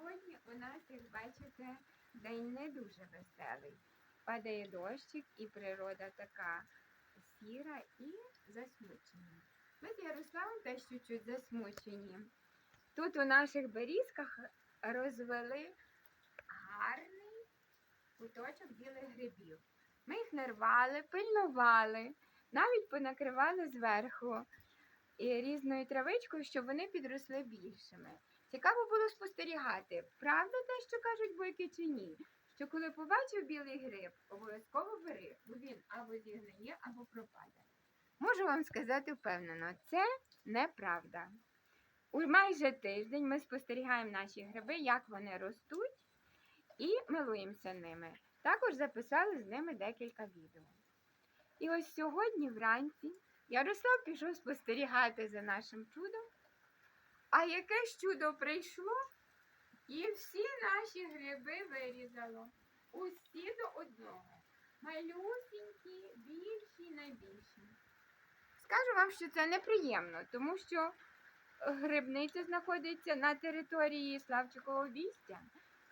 Сьогодні у нас, як бачите, день не дуже веселий. Падає дощик і природа така сіра і засмучена. Ми з Ярославом теж чуть-чуть засмучені. Тут у наших берізках розвели гарний куточок білих грибів. Ми їх нарвали, пильнували, навіть понакривали зверху і різною травичкою, щоб вони підросли більшими. Цікаво було спостерігати, правда те, що кажуть бойки чи ні, що коли побачив білий гриб, обов'язково бери, бо він або зігниє, або пропаде. Можу вам сказати впевнено, це неправда. У майже тиждень ми спостерігаємо наші гриби, як вони ростуть, і милуємося ними. Також записали з ними декілька відео. І ось сьогодні вранці Ярослав пішов спостерігати за нашим чудом. А яке ж чудо прийшло? І всі наші гриби вирізало. Усі до одного. Малюсінькі, більші, найбільші. Скажу вам, що це неприємно, тому що грибниця знаходиться на території Славчикового вістя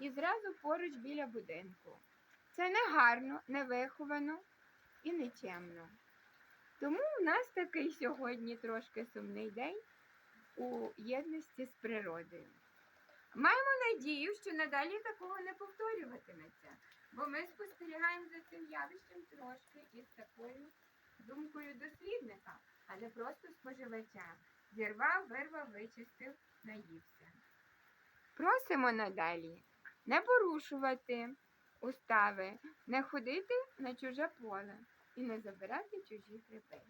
і зразу поруч біля будинку. Це не гарно, не виховано і нечемно. Тому у нас такий сьогодні трошки сумний день у єдності з природою. Маємо надію, що надалі такого не повторюватиметься, бо ми спостерігаємо за цим явищем трошки із такою думкою дослідника, а не просто споживача. Зірвав, вирвав, вичистив, наївся. Просимо надалі не порушувати устави, не ходити на чуже поле і не забирати чужі гриби.